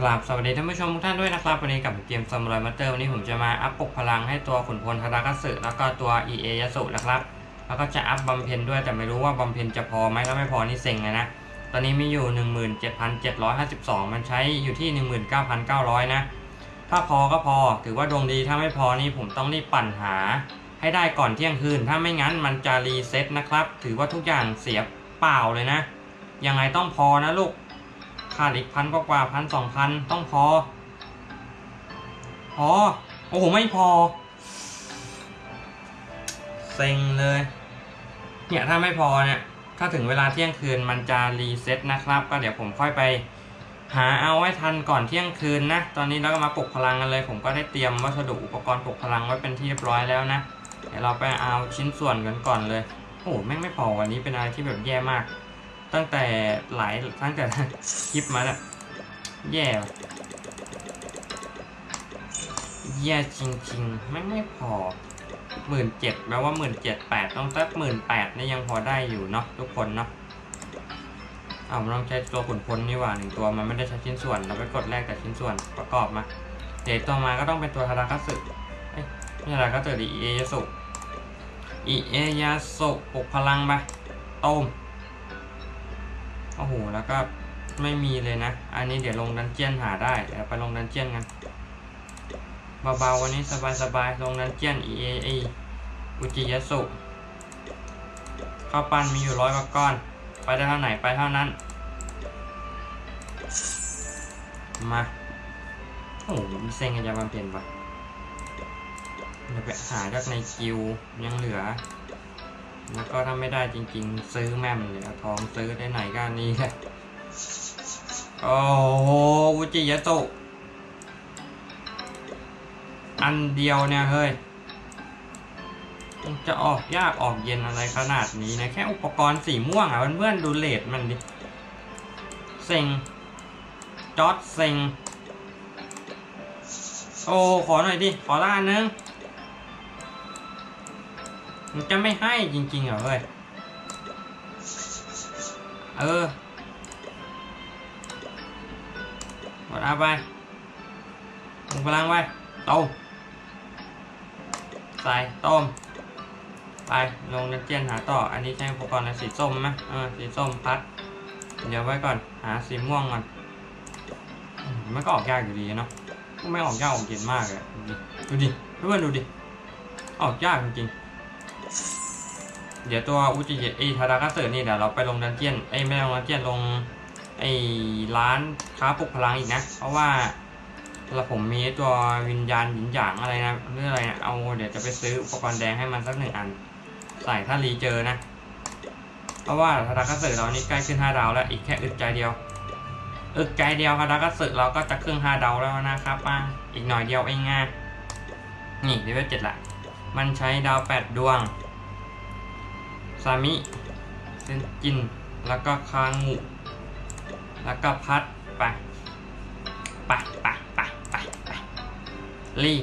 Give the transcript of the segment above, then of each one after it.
กราบสวัสดีท่านผู้ชมทุกท่านด้วยนะครับวันนี้กับเกมซัมไรมาเตอร์วันนี้ผมจะมาอัพปกพลังให้ตัวขุนพลธารากาสึแล้วก็ตัว EA ยสุนะครับ แล้วก็จะอัพบำเพ็ญด้วยแต่ไม่รู้ว่าบำเพ็ญจะพอไหมถ้าไม่พอนี่เซ็งเลยนะ ตอนนี้มีอยู่ 17,752 มันใช้อยู่ที่ 19,900 นะ ถ้าพอก็พอถือว่าดวงดีถ้าไม่พอนี่ผมต้องรีบปั่นหา ให้ได้ก่อนเที่ยงคืน ถ้าไม่งั้นมันจะรีเซ็ตนะครับ ถือว่าทุกอย่างเสียเปล่าเลยนะยังไงต้องพอนะลูก ขาดอีกพันกว่าพันสองพันต้องพอ พอ โอ้โห ไม่พอ เซ็งเลย เนี่ยถ้าไม่พอเนี่ย ถ้าถึงเวลาเที่ยงคืนมันจะรีเซ็ตนะครับ ก็เดี๋ยวผมค่อยไปหาเอาไว้ทันก่อนเที่ยงคืนนะ ตอนนี้เราก็มาปลุกพลังกันเลย ผมก็ได้เตรียมวัสดุอุปกรณ์ปลุกพลังไว้เป็นที่เรียบร้อยแล้วนะ เดี๋ยวเราไปเอาชิ้นส่วนกันก่อนเลย โอ้โหแม่งไม่พอวันนี้เป็นอะไรที่แบบแย่มาก ตั้งแต่หลายตั้งแต่คลิปมาแล้วแย่แย่จริงๆ ไม่ไม่พอหมื่นเจ็ดแปลว่าหมื่นเจ็ดแปดต้องสักหมื่นแปดนี่ยังพอได้อยู่เนาะทุกคนเนาะเอามันต้องใช้ตัวขุนพลนี่หว่าหนึ่งตัวมันไม่ได้ใช้ชิ้นส่วนเราไปกดแลกแต่ชิ้นส่วนประกอบมาเดี๋ยวตัวมาก็ต้องเป็นตัวทาราคัสึเอ้ยไม่ทาราคัสึดิอิเอยาสุอิเอยาสุปลุกพลังไปต้ม โอ้โห แล้วก็ไม่มีเลยนะ อันนี้เดี๋ยวลงดันเจียนหาได้ เดี๋ยวไปลงดันเจียนกัน เบาๆ วันนี้สบายๆ ลงดันเจียน E A E อุจิยสุข้าวปั้นมีอยู่ร้อยกว่าก้อน ไปได้เท่าไหนไปเท่านั้น มา โอ้โหมีเซ็งกันจะบำเพ็ญปะเดี๋ยวไปหาจากในคิวยังเหลือ แล้วก็ถ้าไม่ได้จริง ๆ ซื้อแม่มเลยเอาทองซื้อได้ไหนก็อันนี้แหละโอ้โหอุจิยะโตะอันเดียวเนี่ยเฮ้ยจะออกยากออกเย็นอะไรขนาดนี้นะ แค่อุปกรณ์สีม่วงอะเพื่อนๆดูเลทมันดิเซ็งจอดเซ็งโอ้ขอหน่อยดิ ขอล้านนึง มันจะไม่ให้จริงๆเหรอเว้ย เออกดเอาไปลงพลังไปต้มใส่ต้ม ไป ลงนันเจียนหาต่อ อันนี้ใช้อุปกรณ์อะไรสีส้มไหมเออ สีส้มพัด เดี๋ยวไว้ก่อน หาสีม่วงก่อน มันก็ออกยากอยู่ดีเนาะ ไม่ออกยากออกเย็นมากเลยดูดิ ดูดิเพื่อนดูดิ ออกยากจริงๆ เดี๋ยวตัวอุจิเอะไอทาดากาเซอร์นี่เดี๋ยวเราไปลงดันเจียนไอไม่ลงดันเจียนลงไอร้านค้าปลุกพลังอีกนะ เพราะว่าเราผมมีตัววิญญาณหยินหยางอะไรนะเรื่องอะไรนะเอาเดี๋ยวจะไปซื้ออุปกรณ์แดงให้มันสักหนึ่งอัน ใส่ถ้ารีเจอนะ เพราะว่าทาดากาเซอร์เรานี่ใกล้ขึ้นห้าดาวแล้วอีกแค่อึดใจเดียวอึดใจเดียวทาดากาเซอร์เราก็จะครึ่งห้าดาวแล้วนะครับอะอีกหน่อยเดียวเองไงนี่เลเวลเจ็ดละ มันใช้ดาวแปดดวง ซามิ เซนจิน แล้วก็คางุแล้วก็พัดไปไปไปไปไปไปรี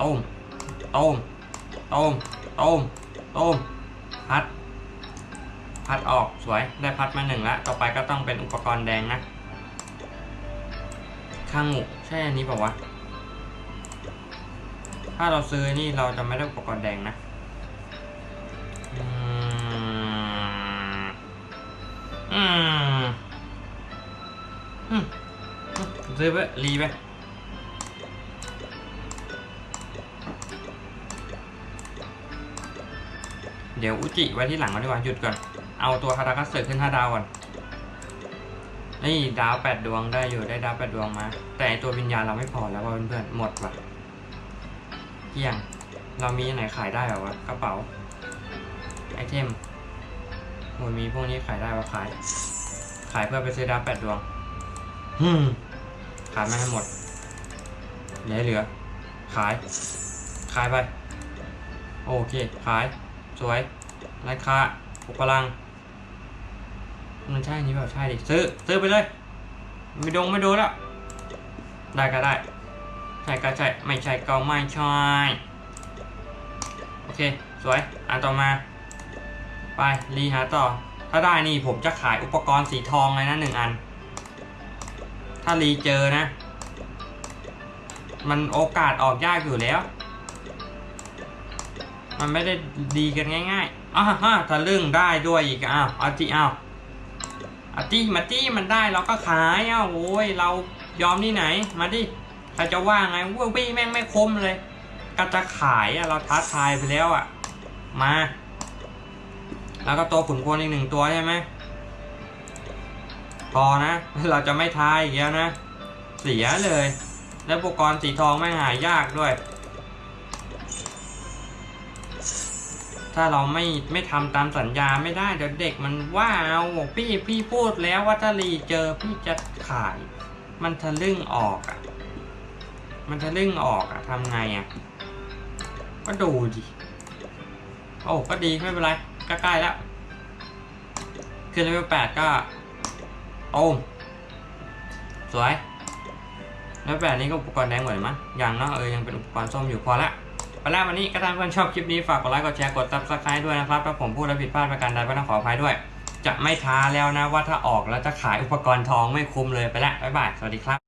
ต้มต้มต้มต้มต้มพัด พัดออกสวยได้พัดมาหนึ่งละต่อไปก็ต้องเป็นอุปกรณ์แดงนะคางุใช่อันนี้เปล่าวะ ถ้าเราซื้อนี่เราจะไม่ได้อุปกรณ์แดงนะซื้อไปรีไปเดี๋ยวอุจิไว้ที่หลังก่อนดีกว่าหยุดก่อน เอาตัวคาราคัสเซิร์ขึ้นห้าดาวก่อนนี่ดาวแปดดวงได้อยู่ได้ดาวแปดดวงมา แต่ไอตัววิญญาณเราไม่พอแล้วว่าเพื่อนๆหมดว่ะ เกลี้ยง เรามีอันไหนขายได้เหรอวะกระเป๋า ไอเทมโหมีพวกนี้ขายได้วะขาย ขายเพื่อไปซื้อดาวแปดดวงฮึมขายไม่ให้หมด เหลือเหลือ ขาย ขายไป โอเค ขาย สวย ราคาปลุกพลัง มันใช่อันนี้เปล่าใช่ดิ ซื้อ ซื้อไปเลย ไม่ดงไม่โดนแล้ว ได้ก็ได้ ใช่ก็ใช่ ไม่ใช่ก็ไม่ใช่ โอเค สวยอันต่อมา ไป รีหาต่อ ถ้าได้นี่ผมจะขายอุปกรณ์สีทองเลยนะหนึ่งอัน ถ้ารีเจอนะ มันโอกาสออกยากอยู่แล้ว มันไม่ได้ดีกันง่ายๆอ้าวฮะทะลึ่งได้ด้วยอีก อ้าวอาจีเอาเอาจี้มาจี้มันได้เราก็ขายอ้าวโอ้ยเรายอมที่ไหน มาดิ ใครจะว่าไงว้าวพี่แม่งไม่คมเลยก็จะขายอะเราท้าทายไปแล้วอะมา แล้วก็ตัวขุนพลอีกหนึ่งตัวใช่ไหมพอนะ เราจะไม่ทายอีกแล้วนะ เสียเลย แล้วอุปกรณ์สีทองไม่หายากด้วย ถ้าเราไม่ไม่ทำตามสัญญาไม่ได้เดี๋ยวเด็กมันว่าเอาพี่พี่พูดแล้วว่าถ้ารีเจอพี่จะขาย มันทะลึ่งออกอะ มันทะลึ่งออกอะทำไงอะก็ดูดิ โอ้ก็ดีไม่เป็นไรใกล้ๆแล้วขึ้นเลเวลแปดก็โอมสวยแล้วแบบนี้ก็อุปกรณ์แดงหมดเลยมั้ยยังเนาะเออยังเป็นอุปกรณ์ส้มอยู่พอละไปแล้ววันนี้ก็ถ้าเพื่อนชอบคลิปนี้ฝากกดไลค์กดแชร์กด subscribe ด้วยนะครับถ้าผมพูดแล้วผิดพลาดประการใดก็ต้องขออภัยด้วย จะไม่ท้าแล้วนะว่าถ้าออกแล้วจะขายอุปกรณ์ทองไม่คุ้มเลยไปล้วบ๊ายบายสวัสดีครับ